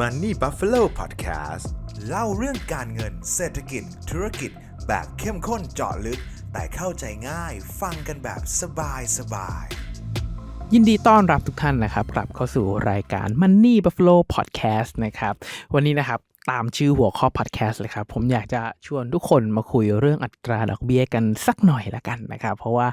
Money Buffalo Podcast เล่าเรื่องการเงินเศรษฐกิจ ธุรกิจ แบบเข้มข้นเจาะลึก แต่เข้าใจง่าย ฟังกันแบบสบายสบายยินดีต้อนรับทุกท่านนะครับกลับเข้าสู่รายการ Money Buffalo Podcast นะครับ วันนี้นะครับ ตามชื่อหัวข้อ podcast เลยครับ ผมอยากจะชวนทุกคนมาคุยเรื่องอัตราดอกเบี้ยกันสักหน่อยละกันนะครับ เพราะว่า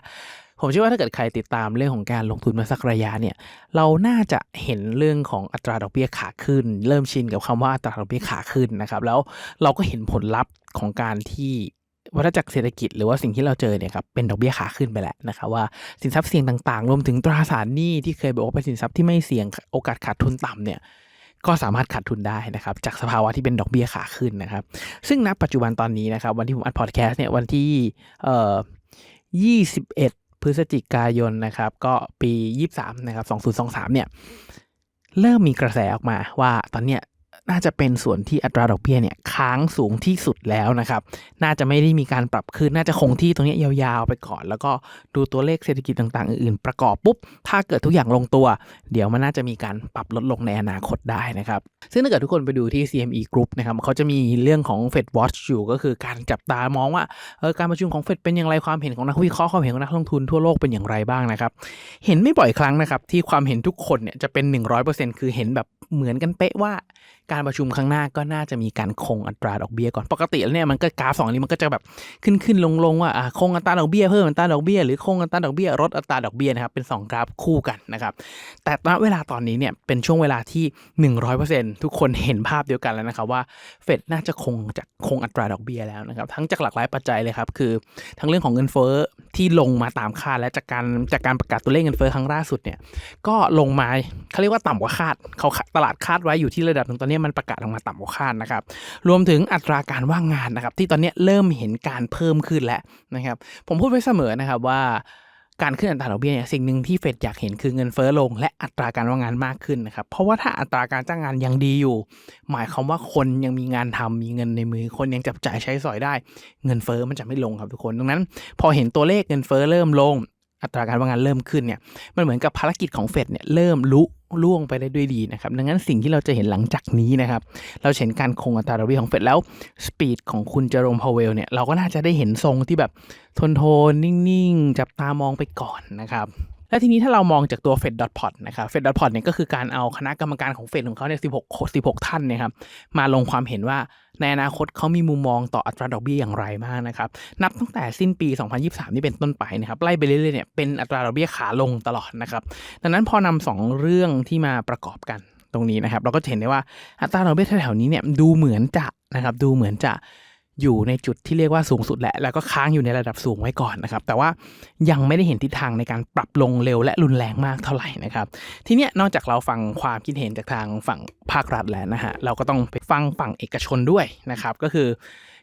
ผมเชื่อว่าถ้าเกิดใครติดตามเรื่องของการลงทุนมาสักระยะเนี่ยเราน่าจะเห็นเรื่องของอัตราดอกเบี้ยขาขึ้น เริ่มชินกับคำว่าอัตราดอกเบี้ยขาขึ้นนะครับ แล้วเราก็เห็นผลลัพธ์ของการที่วัฏจักรเศรษฐกิจหรือว่าสิ่งที่เราเจอเนี่ยครับเป็นดอกเบี้ยขาขึ้นไปแล้วนะครับว่าสินทรัพย์เสี่ยงต่างๆ รวมถึงตราสารหนี้ที่เคยบอกว่าเป็นสินทรัพย์ที่ไม่เสี่ยงโอกาสขาดทุนต่ำเนี่ย ก็สามารถขาดทุนได้นะครับจากสภาวะที่เป็นดอกเบี้ยขาขึ้นนะครับ ซึ่งณปัจจุบันตอนนี้นะครับ วันที่ผมอัดพอดแคสต์เนี่ยวันที่เอ่อ21 พฤศจิกายนนะครับ ก็ปี 23 นะครับ 2023 เนี่ย เริ่มมีกระแสออกมาว่าตอนเนี้ย น่าจะเป็นส่วนที่อัตราดอกเบี้ยเนี่ยค้างสูงที่สุดแล้วนะครับ น่าจะไม่ได้มีการปรับขึ้น น่าจะคงที่ตรงนี้ยาวๆไปก่อน แล้วก็ดูตัวเลขเศรษฐกิจต่างๆ อื่นๆ ประกอบปุ๊บ ถ้าเกิดทุกอย่างลงตัว เดี๋ยวมันน่าจะมีการปรับลดลงในอนาคตได้นะครับ ซึ่งถ้าเกิดทุกคนไปดูที่ CME Group นะครับเขาจะมีเรื่องของ Fed Watch อยู่ก็คือการจับตามองว่าเออการประชุมของ Fed เป็นอย่างไรความเห็นของนักวิเคราะห์ความเห็นของนักลงทุนทั่วโลกเป็นอย่างไรบ้างนะครับ เห็นไม่บ่อยครั้งนะครับที่ความเห็นทุกคนเนี่ยจะเป็น 100%คือเห็นแบบ เหมือนกันเป๊ะว่าการประชุมครั้งหน้าก็น่าจะมีการคงอัตราดอกเบี้ยก่อนปกติแล้วเนี่ยมันก็กราฟสองนี้มันก็จะแบบขึ้นขึ้นลงลงว่าอ่าคงอัตราดอกเบี้ยเพิ่มอัตราดอกเบี้ยหรือคงอัตราดอกเบี้ยลดอัตราดอกเบี้ยนะครับเป็นสองกราฟคู่กันนะครับแต่ณเวลาตอนนี้เนี่ยเป็นช่วงเวลาที่ 100%ทุกคนเห็นภาพเดียวกันแล้วนะครับว่าเฟดน่าจะคงจะคงอัตราดอกเบี้ยแล้วนะครับทั้งจากหลากหลายปัจจัยเลยครับคือ ทั้งเรื่องของเงินเฟ้อที่ลงมาตามคาดและจากการจากการประกาศตัวเลขเงินเฟ้อครั้งล่าสุดเนี่ยก็ลงมาเขาเรียกว่าต่ำกว่าคาดเขาตลาดคาดไว้อยู่ที่ระดับหนึงตอนนี้มันประกาศออกมาต่ำกว่าคาดนะครับรวมถึงอัตราการว่างงานนะครับที่ตอนนี้เริ่มเห็นการเพิ่มขึ้นแล้วนะครับผมพูดไว้เสมอนะครับว่าการขึ้นอัตราดอกเบี้ยเนี่ยสิ่งหนึ่งที่เฟดอยากเห็นคือเงินเฟ้อลง และอัตราการว่างงานมากขึ้นนะครับเพราะว่าถ้าอัตราการจ้างงานยังดีอยู่ หมายความว่าคนยังมีงานทำมีเงินในมือ คนยังจับจ่ายใช้สอยได้ เงินเฟ้อมันจะไม่ลงครับทุกคนดังนั้น พอเห็นตัวเลขเงินเฟ้อเริ่มลง อัตราการว่างงานเริ่มขึ้นเนี่ยมันเหมือนกับภารกิจของเฟดเนี่ยเริ่มลุล่วงไปได้ด้วยดีนะครับดังนั้นสิ่งที่เราจะเห็นหลังจากนี้นะครับเราเห็นการคงอัตราดอกเบี้ยของเฟดแล้วสปีดของคุณเจอโรมพาวเวลเนี่ยเราก็น่าจะได้เห็นทรงที่แบบทนทนนิ่งๆ จับตามองไปก่อนนะครับ และทีนี้ถ้าเรามองจากตัว Fed p o t นะครับ Fed p o t เนี่ยก็คือการเอาคณะกรรมการของเฟดของเขาเนี่ย16 16 ท่านเนยครับมาลงความเห็นว่าในอนาคตเขามีมุมมองต่ออัตราดอกเบี้ยอย่างไรบ้างนะครับ นับตั้งแต่สิ้นปี 2023 นี่เป็นต้นไปนะครับไล่ไปเรื่อยๆเนี่ยเป็นอัตราดอกเบี้ยขาลงตลอดนะครับดังนั้นพอนำสองเรื่องที่มาประกอบกันตรงนี้นะครับ เราก็เห็นได้ว่าอัตราดอกเบี้ยแถวๆนี้เนี่ยดูเหมือนจะนะครับดูเหมือนจะ อยู่ในจุดที่เรียกว่าสูงสุดแหละ แล้วก็ค้างอยู่ในระดับสูงไว้ก่อนนะครับ แต่ว่ายังไม่ได้เห็นทิศทางในการปรับลงเร็วและรุนแรงมากเท่าไหร่นะครับ ทีเนี้ยนอกจากเราฟังความคิดเห็นจากทางฝั่งภาครัฐแล้วนะฮะ เราก็ต้องไปฟังฝั่งเอกชนด้วยนะครับ ก็คือ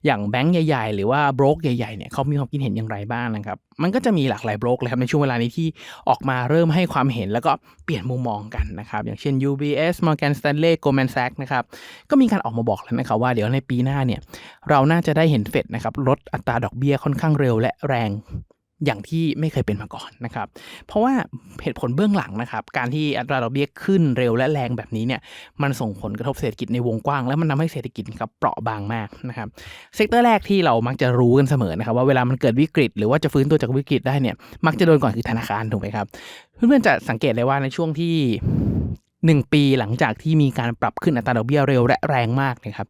อย่างแบงก์ใหญ่ๆ หรือว่าบรกใหญ่ๆเนี่ยเขามีความคิดเห็นอย่างไรบ้างนะครับ มันก็จะมีหลากหลายบรกเลยครับในช่วงเวลานี้ที่ออกมาเริ่มให้ความเห็นแล้วก็เปลี่ยนมุมมองกันนะครับ อย่างเช่น UBS Morgan Stanley Goldman Sachs นะครับก็มีการออกมาบอกแล้วนะครับว่าเดี๋ยวในปีหน้าเนี่ยเราน่าจะได้เห็นเฟดนะครับลดอัตราดอกเบี้ยค่อนข้างเร็วและแรง อย่างที่ไม่เคยเป็นมาก่อนนะครับ เพราะว่าเหตุผลเบื้องหลังนะครับ การที่อัตราดอกเบี้ยขึ้นเร็วและแรงแบบนี้เนี่ยมันส่งผลกระทบเศรษฐกิจในวงกว้าง และมันทำให้เศรษฐกิจครับเปราะบางมากนะครับเซกเตอร์แรกที่เรามักจะรู้กันเสมอนะครับ ว่าเวลามันเกิดวิกฤต หรือว่าจะฟื้นตัวจากวิกฤตได้เนี่ยมักจะโดนก่อนคือธนาคารถูกไหมครับเพื่อนๆจะสังเกตเลยว่าในช่วงที่ 1 ปีหลังจากที่มีการปรับขึ้นอัตราดอกเบี้ยเร็วและแรงมากนะครับ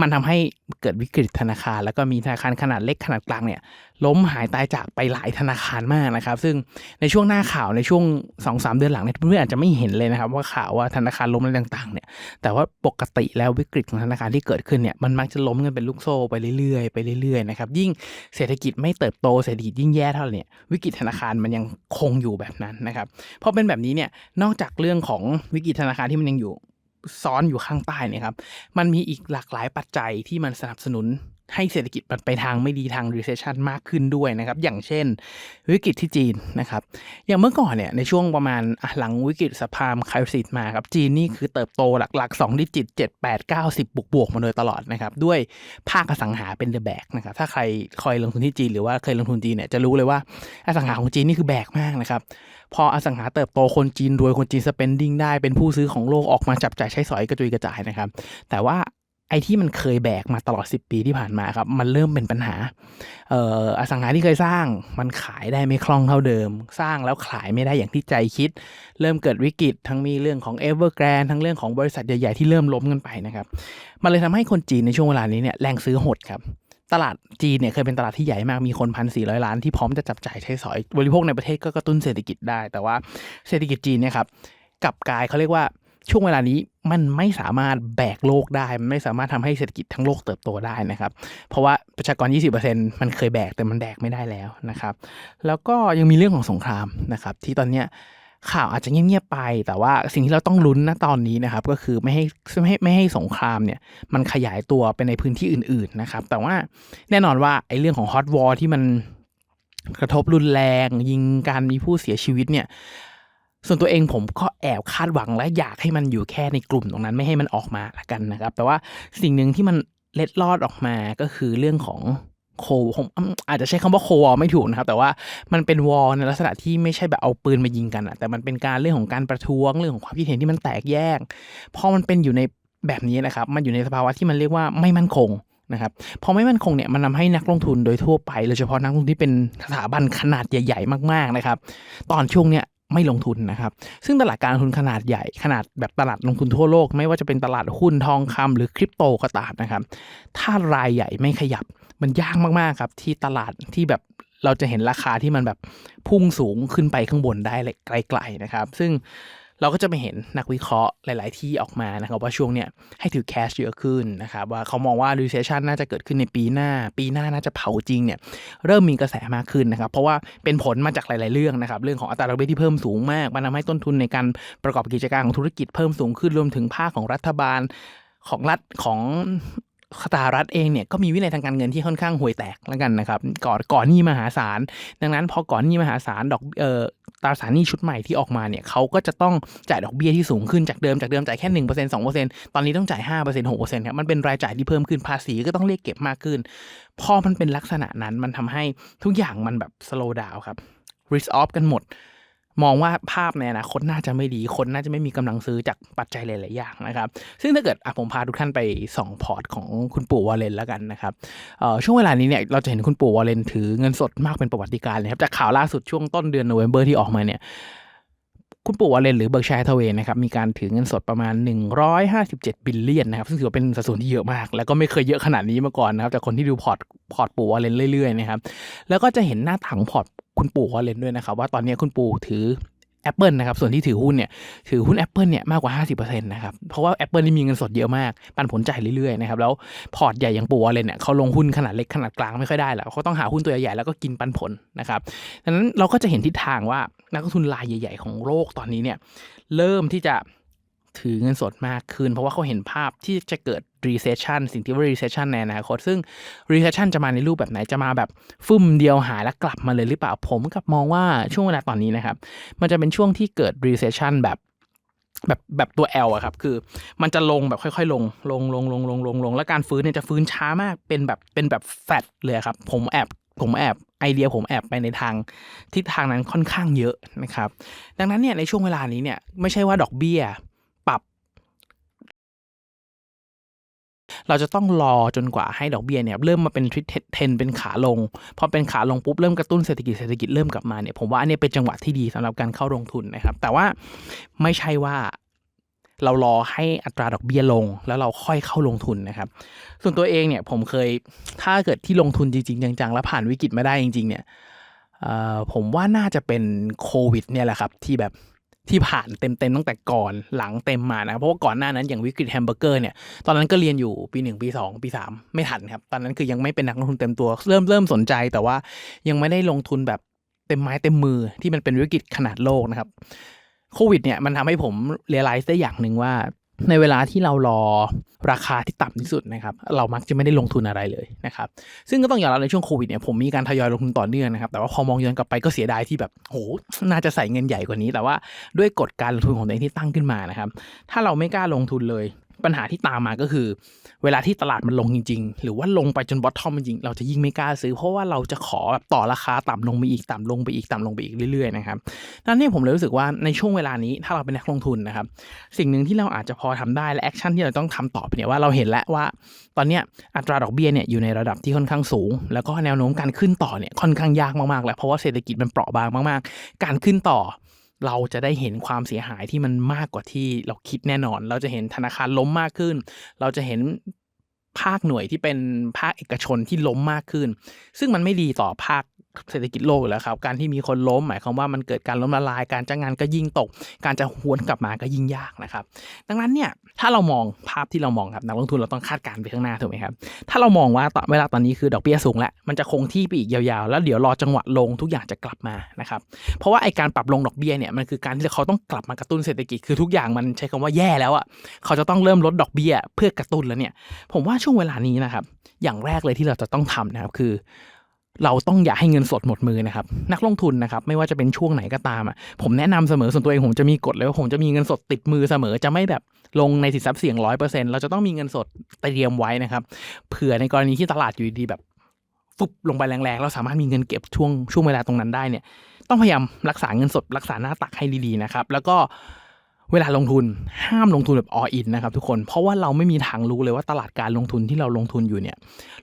มันทำให้เกิดวิกฤตธนาคาร แล้วก็มีธนาคารขนาดเล็กขนาดกลางเนี่ยล้มหายตายจากไปหลายธนาคารมากนะครับ ซึ่งในช่วงหน้าข่าวในช่วง2อสเดือนหลังเนี่ยเพื่อนๆอาจจะไม่เห็นเลยนะครับ ว่าข่าวว่าธนาคารล้มอะไรต่างๆเนี่ยแต่ว่าปกติแล้ววิกฤตของธนาคารที่เกิดขึ้นเนี่ยมันมักจะล้มกันเป็นลูกโซ่ไปเรื่อยๆไปเรื่อยๆนะครับยิ่งเศรษฐกิจไม่เติบโตเศรษฐกิจยิ่งแย่เท่าไหร่เนี่ยวิกฤตธนาคารมันยังคงอยู่แบบนั้นนะครับพอเป็นแบบนี้เนี่ยนอกจากเรื่องของวิกฤตธนาคารที่มันยังอยู่ซ้อนอยู่ข้างใต้เนี่ยครับ มันมีอีกหลากหลายปัจจัยที่มันสนับสนุน ให้เศรษฐกิจมันไปทางไม่ดีทาง recession มากขึ้นด้วยนะครับ อย่างเช่น วิกฤตที่จีนนะครับ อย่างเมื่อก่อนเนี่ยในช่วงประมาณหลังวิกฤตสภามคาริสิตมาครับ จีนนี่คือเติบโตหลักๆ2ดิจิต 7 8 90 บวกบวกมาโดยตลอดนะครับ ด้วยภาคอสังหาเป็นเดอะแบกนะครับ ถ้าใครคอยลงทุนที่จีนหรือว่าเคยลงทุนจีนเนี่ยจะรู้เลยว่าอสังหาของจีนนี่คือแบกมากนะครับพออสังหาเติบโตคนจีนรวยคนจีน spending ได้เป็นผู้ซื้อของโลกออกมาจับจ่ายใช้สอยกระจุยกระจายนะครับ แต่ว่า ไอ้ที่มันเคยแบกมาตลอด 10 ปีที่ผ่านมาครับ มันเริ่มเป็นปัญหาเอ่ออสังหาที่เคยสร้างมันขายได้ไม่คล่องเท่าเดิม สร้างแล้วขายไม่ได้อย่างที่ใจคิด เริ่มเกิดวิกฤตทั้งมีเรื่องของ Evergrande ทั้งเรื่องของบริษัทใหญ่ๆที่เริ่มล้มกันไปนะครับ มันเลยทำให้คนจีนในช่วงเวลานี้เนี่ยแรงซื้อหดครับตลาดจีนเนี่ยเคยเป็นตลาดที่ใหญ่มากมีคนพันสี่ร้อยล้านที่พร้อมจะจับจ่ายใช้สอย บริโภคในประเทศก็กระตุ้นเศรษฐกิจได้ แต่ว่าเศรษฐกิจจีนเนี่ยครับกลับกลายเขาเรียกว่า ช่วงเวลานี้มันไม่สามารถแบกโลกได้ มันไม่สามารถทำให้เศรษฐกิจทั้งโลกเติบโตได้นะครับ เพราะว่าประชากร 20%มันเคยแบกแต่มันแบกไม่ได้แล้วนะครับ แล้วก็ยังมีเรื่องของสงครามนะครับ ที่ตอนเนี้ยข่าวอาจจะเงียบๆไป แต่ว่าสิ่งที่เราต้องลุ้นณตอนนี้นะครับ ก็คือไม่ให้ไม่ให้ไม่ให้สงครามเนี่ยมันขยายตัวไปในพื้นที่อื่นๆนะครับ แต่ว่าแน่นอนว่าไอ้เรื่องของฮอตวอร์ที่มันกระทบรุนแรง ยิงการมีผู้เสียชีวิตเนี่ย ส่วนตัวเองผมก็แอบคาดหวังและอยากให้มันอยู่แค่ในกลุ่มตรงนั้นไม่ให้มันออกมาละกันนะครับ แต่ว่าสิ่งหนึ่งที่มันเล็ดลอดออกมาก็คือเรื่องของโคผมอาจจะใช้คำว่าโควอลไม่ถูกนะครับ แต่ว่ามันเป็นวอลในลักษณะที่ไม่ใช่แบบเอาปืนมายิงกันอะแต่มันเป็นการเรื่องของการประท้วงเรื่องของความคิดเห็นที่มันแตกแยกพอมันเป็นอยู่ในแบบนี้นะครับ มันอยู่ในสภาวะที่มันเรียกว่าไม่มั่นคงนะครับพอไม่มั่นคงเนี่ยมันทาให้นักลงทุนโดยทั่วไปโดยเฉพาะนักลงทุนที่เป็นสถาบันขนาดใหญ่ ๆ มากๆนะครับ ตอนช่วงเนี้ย ไม่ลงทุนนะครับ ซึ่งตลาดการลงทุนขนาดใหญ่ขนาดแบบตลาดลงทุนทั่วโลก ไม่ว่าจะเป็นตลาดหุ้นทองคำหรือคริปโตก็ตามนะครับ ถ้ารายใหญ่ไม่ขยับมันยากมากๆครับที่ตลาดที่แบบเราจะเห็นราคาที่มันแบบพุ่งสูงขึ้นไปข้างบนได้เลยไกลๆนะครับ ซึ่ง เราก็จะไปเห็นนักวิเคราะห์หลาย ๆ ที่ออกมานะครับว่าช่วงเนี้ยให้ถือแคชเยอะขึ้นนะครับว่าเขามองว่า recession น่าจะเกิดขึ้นในปีหน้า ปีหน้าน่าจะเผาจริงเนี่ยเริ่มมีกระแสมากขึ้นนะครับเพราะว่าเป็นผลมาจากหลาย ๆ เรื่องนะครับเรื่องของอัตราดอกเบี้ยที่เพิ่มสูงมากมันทำให้ต้นทุนในการประกอบกิจการของธุรกิจเพิ่มสูงขึ้นรวมถึงภาคของรัฐบาลของรัฐของ สหรัฐเองเนี่ยก็มีวินัยทางการเงินที่ค่อนข้างห่วยแตกแล้วกันนะครับก่อนก่อนหนี้มหาศาลดังนั้นพอก่อนหนี้มหาศาลดอกเอ่อตราสารหนี้ชุดใหม่ที่ออกมาเนี่ยเขาก็จะต้องจ่ายดอกเบี้ยที่สูงขึ้นจากเดิมจากเดิมจ่ายแค่หนึ่งเปอร์เซ็นต์สองเปอร์เซ็นต์ตอนนี้ต้องจ่ายห้าเปอร์เซ็นต์หกเปอร์เซ็นต์ครับมันเป็นรายจ่ายที่เพิ่มขึ้นภาษีก็ต้องเรียกเก็บมากขึ้น พอมันเป็นลักษณะนั้นมันทำให้ทุกอย่างมันแบบ slow down ครับ risk off กันหมด มองว่าภาพในอนาคตน่าจะไม่ดีคนน่าจะไม่มีกำลังซื้อจากปัจจัยหลาย ๆ อย่างนะครับ ซึ่งถ้าเกิดผมพาทุกท่านไปสองพอร์ตของคุณปู่วอลเลนแล้วกันนะครับช่วงเวลานี้เนี่ยเราจะเห็นคุณปู่วอลเลนถือเงินสดมากเป็นประวัติการณ์เลยครับจากข่าวล่าสุดช่วงต้นเดือนโนเวมเบอร์ที่ออกมาเนี่ย คุณปู่วอลเลนหรือเบิร์กชัยทเวนะครับมีการถือเงินสดประมาณ 157 บิลเลียนนะครับซึ่งถือว่าเป็นสัดส่วนที่เยอะมาก แล้วก็ไม่เคยเยอะขนาดนี้มาก่อนนะครับจากคนที่ดูพอร์ตพอร์ตปู่วอลเลนเรื่อยๆนะครับแล้วก็จะเห็นหน้าถังพอร์ตคุณปู่วอลเลนด้วยนะครับว่าตอนนี้คุณปู่ถือ Apple นะครับ ส่วนที่ถือหุ้นเนี่ย ถือหุ้น Apple เนี่ยมากกว่า 50%นะครับ เพราะว่า Apple นี่มีเงินสดเยอะมาก ปันผลจ่ายเรื่อยๆนะครับ แล้วพอร์ตใหญ่อย่างปูวอลเลนเนี่ยเขาลงหุ้นขนาดเล็กขนาดกลางไม่ค่อยได้แล้วเขาต้องหาหุ้นตัวใหญ่ๆแล้วก็กินปันผลนะครับดังนั้นเราก็จะเห็นทิศทางว่านักลงทุนรายใหญ่ ๆ ของโลกตอนนี้เนี่ยเริ่มที่จะ ถือเงินสดมากขึ้น เพราะว่าเขาเห็นภาพที่จะเกิด recession สิ่งที่ว่า recession ในอนาคต ซึ่ง recession จะมาในรูปแบบไหนจะมาแบบฟึ่มเดียวหายแล้วกลับมาเลยหรือเปล่าผมกลับมองว่าช่วงเวลาตอนนี้นะครับ มันจะเป็นช่วงที่เกิด recession แบบแบบแบบตัว L อะครับ คือมันจะลงแบบค่อย ๆ ลง ลงลงลงลงลงลงแล้วการฟื้นเนี่ยจะฟื้นช้ามากเป็นแบบเป็นแบบแฟดเลยครับ ผมแอบผมแอบไอเดียผมแอบไปในทางทิศทางนั้นค่อนข้างเยอะนะครับ ดังนั้นเนี่ยในช่วงเวลานี้เนี่ยไม่ใช่ว่าดอกเบี้ยปรับ เราจะต้องรอจนกว่าให้ดอกเบี้ยเนี่ยเริ่มมาเป็นทริเทนเป็นขาลง พอเป็นขาลงปุ๊บเริ่มกระตุ้นเศรษฐกิจเศรษฐกิจเริ่มกลับมาเนี่ยผมว่าอันนี้เป็นจังหวะที่ดีสำหรับการเข้าลงทุนนะครับ แต่ว่าไม่ใช่ว่าเรารอให้อัตราดอกเบี้ยลง แล้วเราค่อยเข้าลงทุนนะครับ ส่วนตัวเองเนี่ยผมเคยถ้าเกิดที่ลงทุนจริงๆจังๆแล้วผ่านวิกฤตมาได้จริง ๆ เนี่ยผมว่าน่าจะเป็นโควิดเนี่ยแหละครับที่แบบ ที่ผ่านเต็มๆตั้งแต่ก่อนหลังเต็มมานะเพราะว่าก่อนหน้านั้นอย่างวิกฤตแฮมเบอร์เกอร์เนี่ยตอนนั้นก็เรียนอยู่ปีหนึ่งปีสองปีสามไม่ทันครับ ตอนนั้นคือยังไม่เป็นนักลงทุนเต็มตัว เริ่มเริ่มสนใจแต่ว่ายังไม่ได้ลงทุนแบบเต็มไม้เต็มมือที่มันเป็นวิกฤตขนาดโลกนะครับโควิดเนี่ยมันทำให้ผมเรียลไลซ์ได้อย่างหนึ่งว่า ในเวลาที่เรารอราคาที่ต่ำที่สุดนะครับ เรามักจะไม่ได้ลงทุนอะไรเลยนะครับ ซึ่งก็ต้องยอมรับในช่วงโควิดเนี่ยผมมีการทยอยลงทุนต่อเนื่องนะครับ แต่ว่าพอมองย้อนกลับไปก็เสียดายที่แบบโหน่าจะใส่เงินใหญ่กว่านี้ แต่ว่าด้วยกฎการลงทุนของตัวเองที่ตั้งขึ้นมานะครับ ถ้าเราไม่กล้าลงทุนเลย ปัญหาที่ตามมาก็คือ เวลาที่ตลาดมันลงจริง ๆ หรือว่าลงไปจนบอททอมจริงเราจะยิ่งไม่กล้าซื้อ เพราะว่าเราจะขอแบบต่อราคาต่ำลงไปอีกต่ำลงไปอีกต่ำลงไปอีกเรื่อยๆนะครับนั่นนี่ผมเลยรู้สึกว่าในช่วงเวลานี้ถ้าเราเป็นนักลงทุนนะครับ สิ่งหนึ่งที่เราอาจจะพอทำได้และแอคชั่นที่เราต้องทำต่อไปเนี่ยว่าเราเห็นแล้วว่า ตอนเนี้ยอัตราดอกเบี้ยเนี่ยอยู่ในระดับที่ค่อนข้างสูง แล้วก็แนวโน้มการขึ้นต่อเนี่ยค่อนข้างยากมากๆแล้วเพราะว่าเศรษฐกิจมันเปราะบางมาก ๆ การขึ้นต่อ เราจะได้เห็นความเสียหายที่มันมากกว่าที่เราคิดแน่นอน เราจะเห็นธนาคารล้มมากขึ้น เราจะเห็นภาคหน่วยที่เป็นภาคเอกชนที่ล้มมากขึ้น ซึ่งมันไม่ดีต่อภาค เศรษฐกิจโลกอยู่แล้วครับ การที่มีคนล้มหมายความว่ามันเกิดการล้มละลาย การจ้างงานก็ยิ่งตก การจะหวนกลับมาก็ยิ่งยากนะครับ ดังนั้นเนี่ยถ้าเรามองภาพที่เรามองครับนักลงทุนเราต้องคาดการณ์ไปข้างหน้าถูกไหมครับ ถ้าเรามองว่าตอนเวลาตอนนี้คือดอกเบี้ยสูงแล้วมันจะคงที่ไปอีกยาวๆ แล้วเดี๋ยวรอจังหวะลงทุกอย่างจะกลับมานะครับ เพราะว่าไอการปรับลงดอกเบี้ยเนี่ยมันคือการที่เขาต้องกลับมากระตุ้นเศรษฐกิจคือทุกอย่างมันใช้คำว่าแย่แล้วอะเขาจะต้องเริ่มลดดอกเบี้ย เพื่อกระตุ้นแล้วเนี่ย ผมว่าช่วงเวลานี้นะครับอย่างแรกเลยที่เราจะต้องทำนะครับคือ เราต้องอย่าให้เงินสดหมดมือนะครับ นักลงทุนนะครับไม่ว่าจะเป็นช่วงไหนก็ตามอะผมแนะนำเสมอส่วนตัวเองผมจะมีกฎเลยว่าผมจะมีเงินสดติดมือเสมอจะไม่แบบลงในสินทรัพย์เสี่ยงร้อยเปอร์เซ็นต์เราจะต้องมีเงินสดเตรียมไว้นะครับ เผื่อในกรณีที่ตลาดอยู่ดีแบบฟุบลงไปแรงๆ เราสามารถมีเงินเก็บช่วงช่วงเวลาตรงนั้นได้เนี่ย ต้องพยายามรักษาเงินสดรักษาหน้าตักให้ดีๆนะครับ แล้วก็ เวลาลงทุนห้ามลงทุนแบบ all in นะครับทุกคน เพราะว่าเราไม่มีทางรู้เลยว่าตลาดการลงทุนที่เราลงทุนอยู่เนี่ย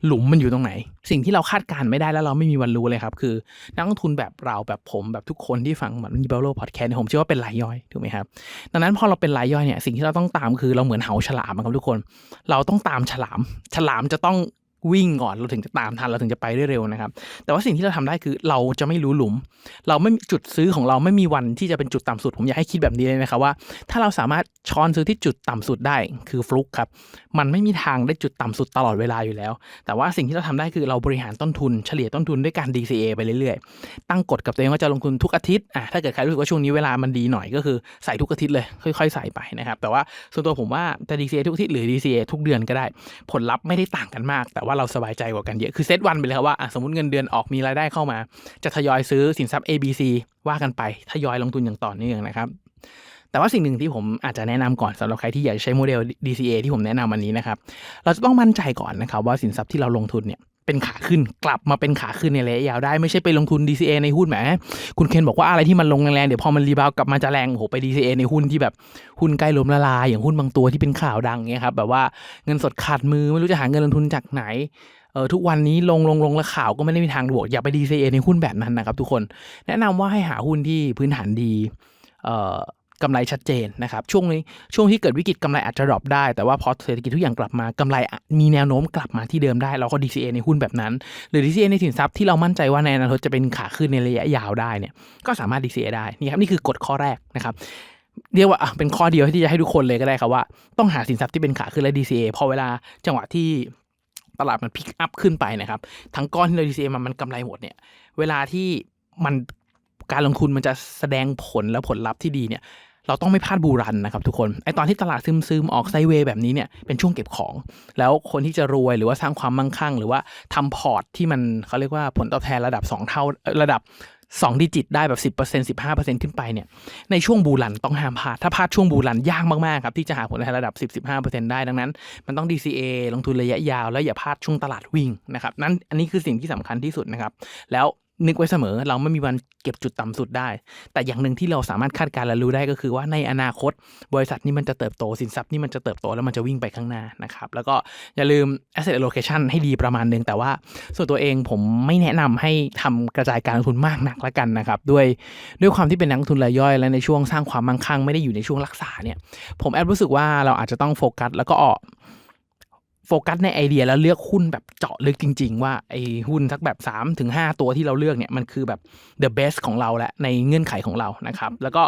หลุมมันอยู่ตรงไหน สิ่งที่เราคาดการณ์ไม่ได้แล้วเราไม่มีวันรู้เลยครับ คือนักลงทุนแบบเราแบบผมแบบทุกคนที่ฟังมันมีเบลโลพอดแคสต์ผมเชื่อว่าเป็นรายย่อยถูกไหมครับดังนั้นพอเราเป็นรายย่อยเนี่ยสิ่งที่เราต้องตามคือเราเหมือนเหาฉลามอะครับทุกคน เราต้องตามฉลาม ฉลามจะต้อง วิ่งก่อนเราถึงจะตามทันเราถึงจะไปได้เร็วนะครับ แต่ว่าสิ่งที่เราทำได้คือเราจะไม่รู้หลุม เราไม่จุดซื้อของเราไม่มีวันที่จะเป็นจุดต่ำสุด ผมอยากให้คิดแบบนี้เลยนะครับว่า ถ้าเราสามารถช้อนซื้อที่จุดต่ำสุดได้คือฟลุกครับมันไม่มีทางได้จุดต่ำสุดตลอดเวลาอยู่แล้ว แต่ว่าสิ่งที่เราทำได้คือเราบริหารต้นทุนเฉลี่ยต้นทุนด้วยการ DCA ไปเรื่อยๆ ตั้งกฎกับตัวเองว่าจะลงทุนทุกอาทิตย์อะถ้าเกิดใครรู้สึกว่าช่วงนี้เวลามันดีหน่อยก็คือใส่ทุกอาทิตย์เลยค่อยๆ ใส่ไปนะครับแต่ว่าส่วนตัวผมว่าจะ DCA ทุกอาทิตย์หรือ DCA ทุกเดือนก็ได้ ผลลัพธ์ไม่ได้ต่างกันมาก แต่ว่าเราสบายใจกว่ากันเยอะ คือเซตวันไปเลยครับว่าสมมติเงินเดือนออกมีรายได้เข้ามา จะทยอยซื้อสินทรัพย์ ABC ว่ากันไปทยอยลงทุนอย่างต่อเนื่องนะครับ แต่ว่าสิ่งหนึ่งที่ผมอาจจะแนะนำก่อนสำหรับใครที่อยากจะใช้โมเดล DCA ที่ผมแนะนำวันนี้นะครับ เราจะต้องมั่นใจก่อนนะครับว่าสินทรัพย์ที่เราลงทุนเนี่ย เป็นขาขึ้นกลับมาเป็นขาขึ้นในระยะยาวได้ไม่ใช่ไปลงทุน DCA ในหุ้นแหมคุณเคนบอกว่าอะไรที่มันลงแรงๆเดี๋ยวพอมันรีบาวกลับมาจะแรงโอ้โหไป DCA ในหุ้นที่แบบหุ้นใกล้ล้มละลาย อย่างหุ้นบางตัวที่เป็นข่าวดังเงี้ยครับแบบว่าเงินสดขาดมือไม่รู้จะหาเงินลงทุนจากไหนเออทุกวันนี้ลงลงลงแล้วข่าวก็ไม่ได้มีทางบวกอย่าไป DCA ในหุ้นแบบนั้นนะครับทุกคนแนะนำว่าให้หาหุ้นที่พื้นฐานดีเอ่อ กำไรชัดเจนนะครับช่วงนี้ช่วงที่เกิดวิกฤตกำไรอาจจะดรอปได้ แต่ว่าพอเศรษฐกิจทุกอย่างกลับมากำไรมีแนวโน้มกลับมาที่เดิมได้ เราก็ DCA ในหุ้นแบบนั้น หรือ DCA ในสินทรัพย์ที่เรามั่นใจว่าในอนาคตจะเป็นขาขึ้นในระยะยาวได้เนี่ยก็สามารถ DCA ได้นี่ครับนี่คือกฎข้อแรกนะครับเรียกว่าเป็นข้อเดียวที่จะให้ทุกคนเลยก็ได้ครับว่าต้องหาสินทรัพย์ที่เป็นขาขึ้นและ DCA พอเวลาจังหวะที่ตลาดมันพิกอัพขึ้นไปนะครับทั้งก้อนที่เรา DCA มันมันกำไรหมดเนี่ยเวลาที่มันการลงทุนมันจะแสดงผลและผลลัพธ์ที่ดีเนี่ย เราต้องไม่พลาดบูรันนะครับทุกคนไอตอนที่ตลาดซึมซึมๆออกไซเวย์แบบนี้เนี่ยเป็นช่วงเก็บของ แล้วคนที่จะรวยหรือว่าสร้างความมั่งคั่ง หรือว่าทำพอร์ตที่มันเขาเรียกว่าผลตอบแทนระดับ 2 เท่าระดับ2ดิจิตได้แบบ 10% 15%ขึ้นไปเนี่ยในช่วงบูรันต้องห้ามพลาดถ้าพลาดช่วงบูรันยากมากๆครับที่จะหาผลตอบแทนระดับ 10-15%ได้ดังนั้น มันต้อง DCA ลงทุนระยะยาว แล้วอย่าพลาดช่วงตลาดวิ่งนะครับนั่นอันนี้คือสิ่งที่สำคัญที่สุดนะครับแล้ว นึกไว้เสมอ เราไม่มีวันเก็บจุดต่ำสุดได้ แต่อย่างหนึ่งที่เราสามารถคาดการณ์และรู้ได้ก็คือว่าในอนาคต บริษัทนี้มันจะเติบโตสินทรัพย์นี่มันจะเติบโตแล้วมันจะวิ่งไปข้างหน้านะครับ แล้วก็อย่าลืม asset allocation ให้ดีประมาณหนึ่งแต่ว่าส่วนตัวเองผมไม่แนะนำให้ทำกระจายการลงทุนมากนักละกันนะครับ ด้วยด้วยความที่เป็นนักลงทุนรายย่อย และในช่วงสร้างความมั่งคั่งไม่ได้อยู่ในช่วงรักษาเนี่ยผมแอบรู้สึกว่าเราอาจจะต้องโฟกัสแล้วก็ออก โฟกัสในไอเดียแล้วเลือกหุ้นแบบเจาะลึกจริง ๆ ว่าไอหุ้นสักแบบ3ถึง5ตัวที่เราเลือกเนี่ยมันคือแบบ the best ของเราและในเงื่อนไขของเรานะครับ แล้วก็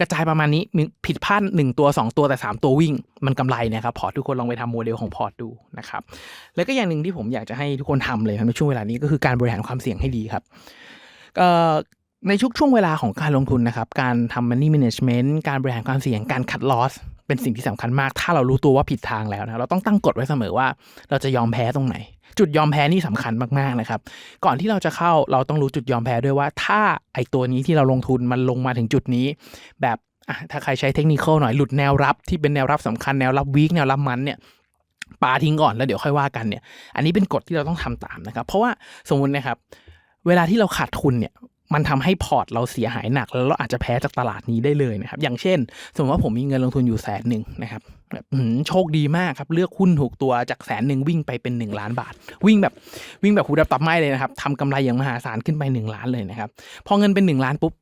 กระจายประมาณนี้ผิดพลาด1ตัว 2 ตัวแต่ 3 ตัววิ่ง มันกำไรนะครับ พอร์ตทุกคนลองไปทำโมเดลของพอร์ตดูนะครับ แล้วก็อย่างหนึ่งที่ผมอยากจะให้ทุกคนทำเลยในช่วงเวลานี้ก็คือการบริหารความเสี่ยงให้ดีครับในช่วงช่วงเวลาของการลงทุนนะครับ การทำ money management การบริหารความเสี่ยง การคัด loss เป็นสิ่งที่สำคัญมาก ถ้าเรารู้ตัวว่าผิดทางแล้วนะเราต้องตั้งกฎไว้เสมอว่า เราจะยอมแพ้ตรงไหน จุดยอมแพ้นี่สำคัญมากๆนะครับ ก่อนที่เราจะเข้าเราต้องรู้จุดยอมแพ้ด้วยว่า ถ้าไอตัวนี้ที่เราลงทุนมันลงมาถึงจุดนี้ แบบอะถ้าใครใช้เทคนิคหน่อยหลุดแนวรับที่เป็นแนวรับสำคัญแนวรับวีคแนวรับมันเนี่ยปาทิ้งก่อนแล้วเดี๋ยวค่อยว่ากันเนี่ย อันนี้เป็นกฎที่เราต้องทำตามนะครับ เพราะว่าสมมุตินะครับ เวลาที่เราขาดทุนเนี่ย มันทำให้พอร์ตเราเสียหายหนัก แล้วเราอาจจะแพ้จากตลาดนี้ได้เลยนะครับ อย่างเช่น สมมติว่าผมมีเงินลงทุนอยู่แสนหนึ่งนะครับแบบอื้อหือโชคดีมากครับ เลือกหุ้นถูกตัวจากแสนหนึ่งวิ่งไปเป็น 1 ล้านบาท วิ่งแบบวิ่งแบบหูดับตับไม่เลยนะครับทำกำไรอย่างมหาศาลขึ้นไป 1 ล้านเลยนะครับ พอเงินเป็น 1 ล้านปุ๊บ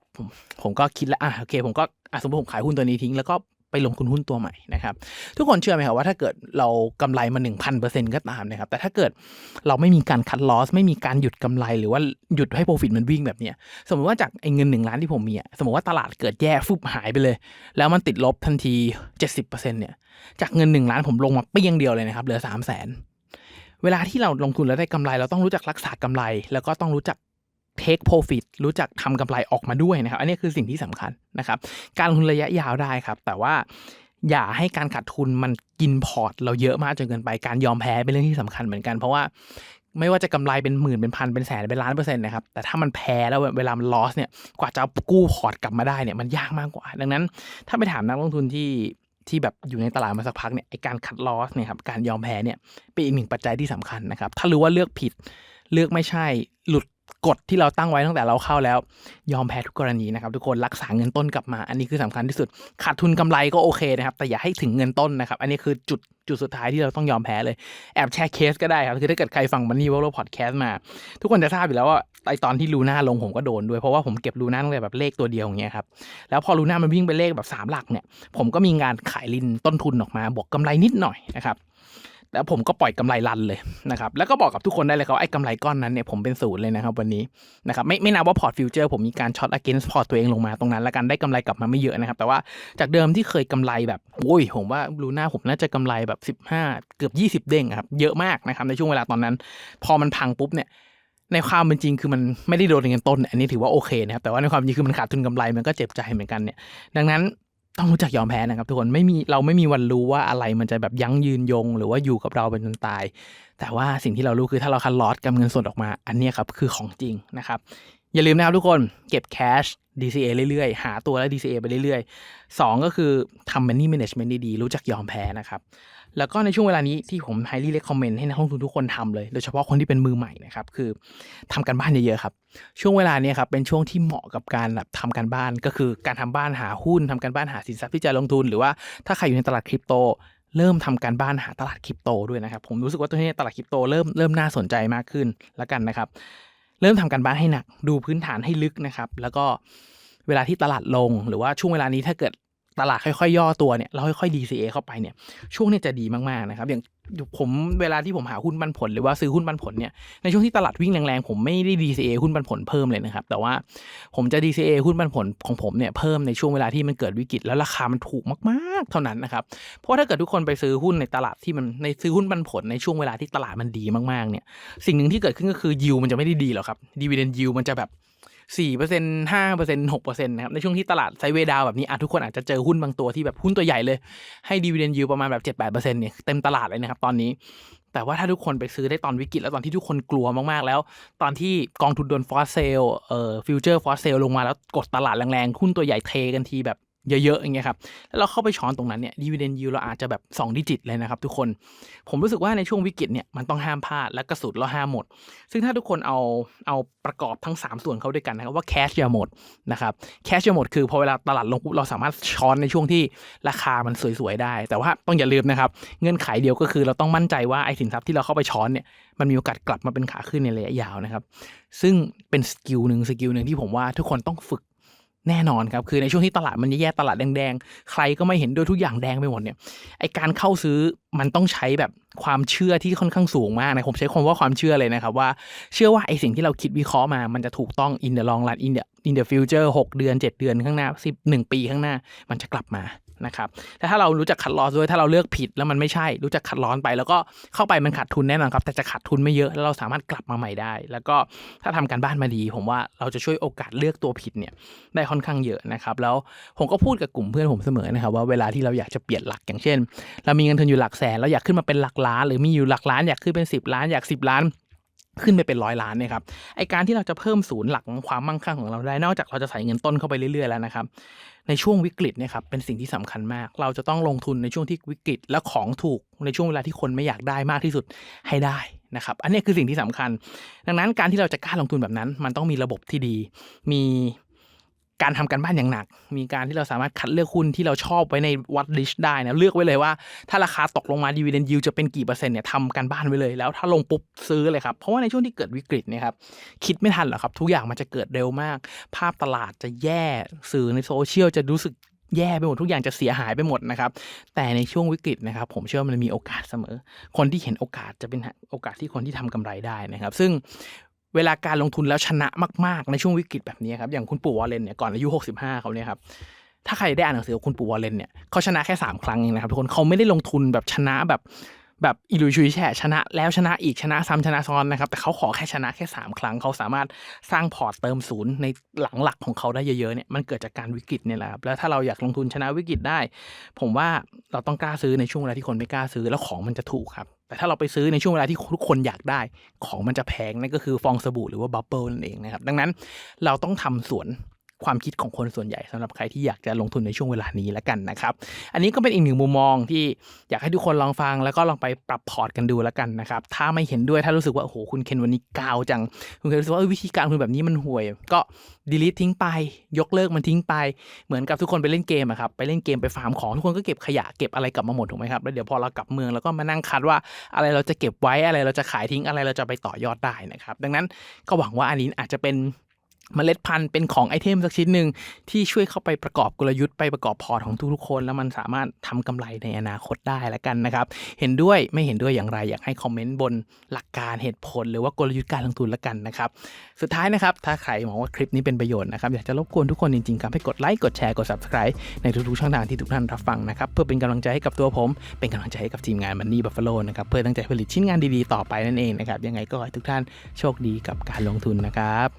ผมก็คิดแล้วอะโอเค ผมก็อะสมมติผมขายหุ้นตัวนี้ทิ้งแล้วก็ ไปลงทุนหุ้นตัวใหม่นะครับทุกคนเชื่อไหมครับว่าถ้าเกิดเรากำไรมา 1,000%ก็ตามนะครับแต่ถ้าเกิดเราไม่มีการคัดลอสไม่มีการหยุดกำไรหรือว่าหยุดให้โปรฟิตมันวิ่งแบบเนี้ยสมมติว่าจากไอ้เงิน1ล้านที่ผมมีสมมติว่าตลาดเกิดแย่ฟุบหายไปเลย แล้วมันติดลบทันที 70%เนี่ยจากเงิน 1 ล้านผมลงมาเปี้ยงเดียวเลยนะครับเหลือ 3 0 0 0 0นเวลาที่เราลงทุนแล้วได้กำไรเราต้องรู้จักรักษากำไร แล้วก็ต้องรู้จัก take profit รู้จักทำกำไรออกมาด้วยนะครับ อันนี้คือสิ่งที่สำคัญนะครับ การลงทุนระยะยาวได้ครับ แต่ว่าอย่าให้การขาดทุนมันกินพอร์ต เราเยอะมากจนเกินไป การยอมแพ้เป็นเรื่องที่สำคัญเหมือนกัน เพราะว่าไม่ว่าจะกำไรเป็นหมื่นเป็นพันเป็นแสนเป็นล้านเปอร์เซ็นต์นะครับ แต่ถ้ามันแพ้แล้วเวลามัน loss เนี่ย กว่าจะกู้พอร์ตกลับมาได้เนี่ยมันยากมากกว่า ดังนั้น ถ้าไปถามนักลงทุนที่ที่แบบอยู่ในตลาดมาสักพักเนี่ยไอการคัดลอสเนี่ยครับ การยอมแพ้เนี่ยเป็นอีกหนึ่งปัจจัยที่สำคัญนะครับ ถ้ารู้ว่าเลือกผิด เลือกไม่ใช่ หลุด กฎที่เราตั้งไว้ตั้งแต่เราเข้าแล้ว ยอมแพ้ทุกกรณีนะครับ ทุกคนรักษาเงินต้นกลับมา อันนี้คือสำคัญที่สุด ขาดทุนกำไรก็โอเคนะครับ แต่อย่าให้ถึงเงินต้นนะครับ อันนี้คือจุดจุดสุดท้ายที่เราต้องยอมแพ้เลย แอบแชร์เคสก็ได้ครับ คือถ้าเกิดใครฟังมันนี่ว่าเราพอดแคสต์มา ทุกคนจะทราบอยู่แล้วว่าไอตอนที่ลูน่าลงผมก็โดนด้วย เพราะว่าผมเก็บลูน่าตั้งแต่แบบเลขตัวเดียวอย่างเงี้ยครับ แล้วพอลูน่ามันวิ่งไปเลขแบบสามหลักเนี่ย ผมก็มีงานขายลินต้นทุนออกมาบวกกำไรนิดหน่อยนะครับ แล้วผมก็ปล่อยกำไรรันเลยนะครับแล้วก็บอกกับทุกคนได้เลยครับไอ้กำไรก้อนนั้นเนี่ยผมเป็นศูนย์เลยนะครับวันนี้นะครับไม่ไม่นับว่าพอร์ตฟิวเจอร์ผมมีการช็อต against พอร์ตตัวเองลงมาตรงนั้น แล้วกันได้กำไรกลับมาไม่เยอะนะครับแต่ว่าจากเดิมที่เคยกำไรแบบโอ้ยผมว่าลูน่าผมน่าจะกำไรแบบ 15 เกือบ 20 เด้งครับเยอะมากนะครับในช่วงเวลาตอนนั้น พอมันพังปุ๊บเนี่ยในความเป็นจริงคือมันไม่ได้โดนเงินต้น อันนี้ถือว่าโอเคนะครับแต่ว่าในความจริงคือมันขาดทุนกำไรมันก็เจ็บใจเหมือนกันเนี่ยดังนั้น ต้องรู้จักยอมแพ้นะครับ ทุกคนไม่มีเราไม่มีวันรู้ว่าอะไรมันจะแบบยั้งยืนยง หรือว่าอยู่กับเราเป็นจนตาย แต่ว่าสิ่งที่เรารู้คือถ้าเราคัดลอสกับเงินสดออกมา อันนี้ครับคือของจริงนะครับ อย่าลืมนะครับทุกคนเก็บแคช DCA เรื่อยๆ หาตัวแล้ว DCA ไปเรื่อยๆ 2 ก็คือทำ money management ดีๆ รู้จักยอมแพ้นะครับ แล้วก็ในช่วงเวลานี้ที่ผม highly recommend ให้นักลงทุนทุกคนทำเลย โดยเฉพาะคนที่เป็นมือใหม่นะครับ คือทำกันบ้านเยอะๆครับ ช่วงเวลานี้ครับเป็นช่วงที่เหมาะกับการแบบทำการบ้าน ก็คือการทำบ้านหาหุ้นทำการบ้านหาสินทรัพย์ที่จะลงทุน หรือว่าถ้าใครอยู่ในตลาดคริปโตเริ่มทำการบ้านหาตลาดคริปโตด้วยนะครับ ผมรู้สึกว่าตัวนี้ตลาดคริปโตเริ่มเริ่มน่าสนใจมากขึ้นแล้วกันนะครับ เริ่มทำการบ้านให้หนัก ดูพื้นฐานให้ลึกนะครับ แล้วก็เวลาที่ตลาดลง หรือว่าช่วงเวลานี้ถ้าเกิด ตลาดค่อยๆ ย่อตัวเนี่ยเราค่อยๆ DCA เข้าไปเนี่ยช่วงนี้จะดีมากๆนะครับอย่างผมเวลาที่ผมหาหุ้นปันผล หรือว่าซื้อหุ้นปันผลเนี่ยในช่วงที่ตลาดวิ่งแรงๆ ผมไม่ได้ DCA หุ้นปันผลเพิ่มเลยนะครับ แต่ว่าผมจะ DCA หุ้นปันผลของผมเนี่ยเพิ่มในช่วงเวลาที่มันเกิดวิกฤตแล้วราคามันถูกมากๆ เท่านั้นนะครับเพราะถ้าเกิดทุกคนไปซื้อหุ้นในตลาดที่มันในซื้อหุ้นปันผลในช่วงเวลาที่ตลาดมันดีมากๆเนี่ยสิ่งหนึ่งที่เกิดขึ้นก็คือยิวมันจะไม่ได้ดีหรอกครับดีเวเดนยิวมันจะแบบ สี่เปอร์เซ็นห้าเปอร์เซ็นหกเปอร์เซ็นต์นะครับในช่วงที่ตลาดไซเวดาวแบบนี้อะทุกคนอาจจะเจอหุ้นบางตัวที่แบบหุ้นตัวใหญ่เลย ให้ดีเวเดนยิวประมาณแบบเจ็ดแปดเปอร์เซ็นต์เนี่ยเต็มตลาดเลยนะครับตอนนี้ แต่ว่าถ้าทุกคนไปซื้อได้ตอนวิกฤตแล้วตอนที่ทุกคนกลัวมากๆแล้ว ตอนที่กองทุนโดนฟอสเซลเอ่อฟิวเจอร์ฟอสเซลลงมาแล้วกดตลาดแรงๆหุ้นตัวใหญ่เทกันทีแบบ เยอะๆอย่างเงี้ยครับแล้วเราเข้าไปช้อนตรงนั้นเนี่ยดีเวเดนยิวเราอาจจะแบบ 2 ดิจิตเลยนะครับทุกคนผมรู้สึกว่าในช่วงวิกฤตเนี่ยมันต้องห้ามพลาดและกระสุนเราห้ามหมด ซึ่งถ้าทุกคนเอาเอาประกอบทั้ง 3 ส่วนเข้าด้วยกันนะครับว่าแคชอย่าหมดนะครับแคชอย่าหมดคือพอเวลาตลาดลงปุ๊บเราสามารถช้อนในช่วงที่ราคามันสวยๆได้ แต่ว่าต้องอย่าลืมนะครับเงื่อนไขเดียวก็คือเราต้องมั่นใจว่าไอ้สินทรัพย์ที่เราเข้าไปช้อนเนี่ยมันมีโอกาสกลับมาเป็นขาขึ้นในระยะยาวนะครับซึ่งเป็นสกิลหนึ่งสกิลหนึ่งที่ผมว่าทุกคนต้องฝึก แน่นอนครับ คือในช่วงที่ตลาดมันแย่ตลาดแดงๆ ใครก็ไม่เห็นด้วยทุกอย่างแดงไปหมดเนี่ยไอการเข้าซื้อมันต้องใช้แบบความเชื่อที่ค่อนข้างสูงมากนะผมใช้คำว่าความเชื่อเลยนะครับว่าเชื่อว่าไอสิ่งที่เราคิดวิเคราะห์มา มันจะถูกต้อง in the long run in the in the future 6 เดือน 7 เดือนข้างหน้า11 ปีข้างหน้า มันจะกลับมา นะครับแต่ถ้าเรารู้จักคัดลอสด้วยถ้าเราเลือกผิดแล้วมันไม่ใช่รู้จักคัดลอนไป แล้วก็เข้าไปมันขาดทุนแน่นอนครับ แต่จะขาดทุนไม่เยอะแล้วเราสามารถกลับมาใหม่ได้ แล้วก็ถ้าทำการบ้านมาดี ผมว่าเราจะช่วยโอกาสเลือกตัวผิดเนี่ยได้ค่อนข้างเยอะนะครับแล้วผมก็พูดกับกลุ่มเพื่อนผมเสมอนะครับว่าเวลาที่เราอยากจะเปลี่ยนหลักอย่างเช่น เรามีเงินทุนอยู่หลักแสนเราอยากขึ้นมาเป็นหลักล้าน หรือมีอยู่หลักล้านอยากขึ้นเป็น 10 ล้านอยาก 10 ล้าน ขึ้นไปเป็นร้อยล้านเนี่ยครับ ไอการที่เราจะเพิ่มศูนย์หลักของความมั่งคั่งของเราได้ นอกจากเราจะใส่เงินต้นเข้าไปเรื่อยๆแล้วนะครับ ในช่วงวิกฤตเนี่ยครับเป็นสิ่งที่สำคัญมาก เราจะต้องลงทุนในช่วงที่วิกฤตและของถูกในช่วงเวลาที่คนไม่อยากได้มากที่สุดให้ได้นะครับ อันนี้คือสิ่งที่สำคัญ ดังนั้นการที่เราจะกล้าลงทุนแบบนั้น มันต้องมีระบบที่ดี มี การทำการบ้านอย่างหนัก มีการที่เราสามารถคัดเลือกหุ้นที่เราชอบไว้ในวัดลิชได้นะ เลือกไว้เลยว่า ถ้าราคาตกลงมาดีเวเดนยิวจะเป็นกี่เปอร์เซ็นต์เนี่ยทำการบ้านไว้เลย แล้วถ้าลงปุ๊บซื้อเลยครับ เพราะว่าในช่วงที่เกิดวิกฤตเนี่ยครับ คิดไม่ทันหรอกครับ ทุกอย่างมันจะเกิดเร็วมาก ภาพตลาดจะแย่ สื่อในโซเชียลจะรู้สึกแย่ไปหมดทุกอย่างจะเสียหายไปหมดนะครับ แต่ในช่วงวิกฤตนะครับ ผมเชื่อว่ามันมีโอกาสเสมอ คนที่เห็นโอกาสจะเป็นโอกาสที่คนที่ทำกำไรได้นะครับ ซึ่ง เวลาการลงทุนแล้วชนะมาก ๆ ในช่วงวิกฤตแบบนี้ครับอย่างคุณปู่วอลเลนเนี่ยก่อนอายุ 65เขาเนี่ยครับถ้าใครได้อ่านหนังสือของคุณปู่วอลเลนเนี่ยเขาชนะแค่ 3 ครั้งเองนะครับทุกคนเขาไม่ได้ลงทุนแบบชนะแบบ แบบอิลุยชุยแช่ชนะแล้วชนะอีกชนะซ้ำชนะซ้อนนะครับ แต่เขาขอแค่ชนะแค่ 3 ครั้งเขาสามารถสร้างพอร์ตเติมศูนย์ในหลังหลักของเขาได้เยอะๆเนี่ยมันเกิดจากการวิกฤตเนี่ยแหละครับแล้วถ้าเราอยากลงทุนชนะวิกฤตได้ ผมว่าเราต้องกล้าซื้อในช่วงเวลาที่คนไม่กล้าซื้อแล้วของมันจะถูกครับแต่ถ้าเราไปซื้อในช่วงเวลาที่ทุกคนอยากได้ ของมันจะแพงนั่นก็คือฟองสบู่หรือว่าบับเบิลนั่นเองนะครับดังนั้นเราต้องทำสวน ความคิดของคนส่วนใหญ่สำหรับใครที่อยากจะลงทุนในช่วงเวลานี้แล้วกันนะครับ อันนี้ก็เป็นอีกหนึ่งมุมมองที่อยากให้ทุกคนลองฟัง แล้วก็ลองไปปรับพอร์ตกันดูแล้วกันนะครับ ถ้าไม่เห็นด้วยถ้ารู้สึกว่าโอ้โหคุณเคนวันนี้กาวจัง คุณเคนรู้สึกว่าวิธีการคุณแบบนี้มันห่วย ก็ delete ทิ้งไป ยกเลิกมันทิ้งไป เหมือนกับทุกคนไปเล่นเกมอะครับไปเล่นเกมไปฟาร์มของทุกคนก็เก็บขยะเก็บอะไรกลับมาหมดถูกไหมครับแล้วเดี๋ยวพอเรากลับเมืองแล้วก็มานั่งคัดว่าอะไรเราจะเก็บไว้อะไรเราจะขายทิ้งอะไรเราจะไปต่อยอดได้นะครับดังนั้นก็หวังว่าอันนี้อาจจะเป็น เมล็ดพันธุ์เป็นของไอเทมสักชิ้นหนึ่งที่ช่วยเข้าไปประกอบกลยุทธ์ไปประกอบพอร์ตของทุกๆคน แล้วมันสามารถทำกำไรในอนาคตได้แล้วกันนะครับ เห็นด้วยไม่เห็นด้วยอย่างไรอยากให้คอมเมนต์บนหลักการเหตุผล หรือว่ากลยุทธ์การลงทุนล้วกันนะครับ สุดท้ายนะครับ ถ้าใครมองว่าคลิปนี้เป็นประโยชน์นะครับ อยากจะรบกวนทุกคนจริงๆครับให้กดไลค์กดแชร์กด subscribe ในทุกๆช่องทางที่ทุกท่านรับฟังนะครับเพื่อเป็นกำลังใจให้กับตัวผม เป็นกำลังใจให้กับทีมงาน Money Buffalo นะครับเพื่อตั้งใจผลิตชิ้นงานดีๆต่อไปนั่นเองนะครับยังไงก็ขอให้ทุกท่านโชคดีกับการลงทุนนะครับ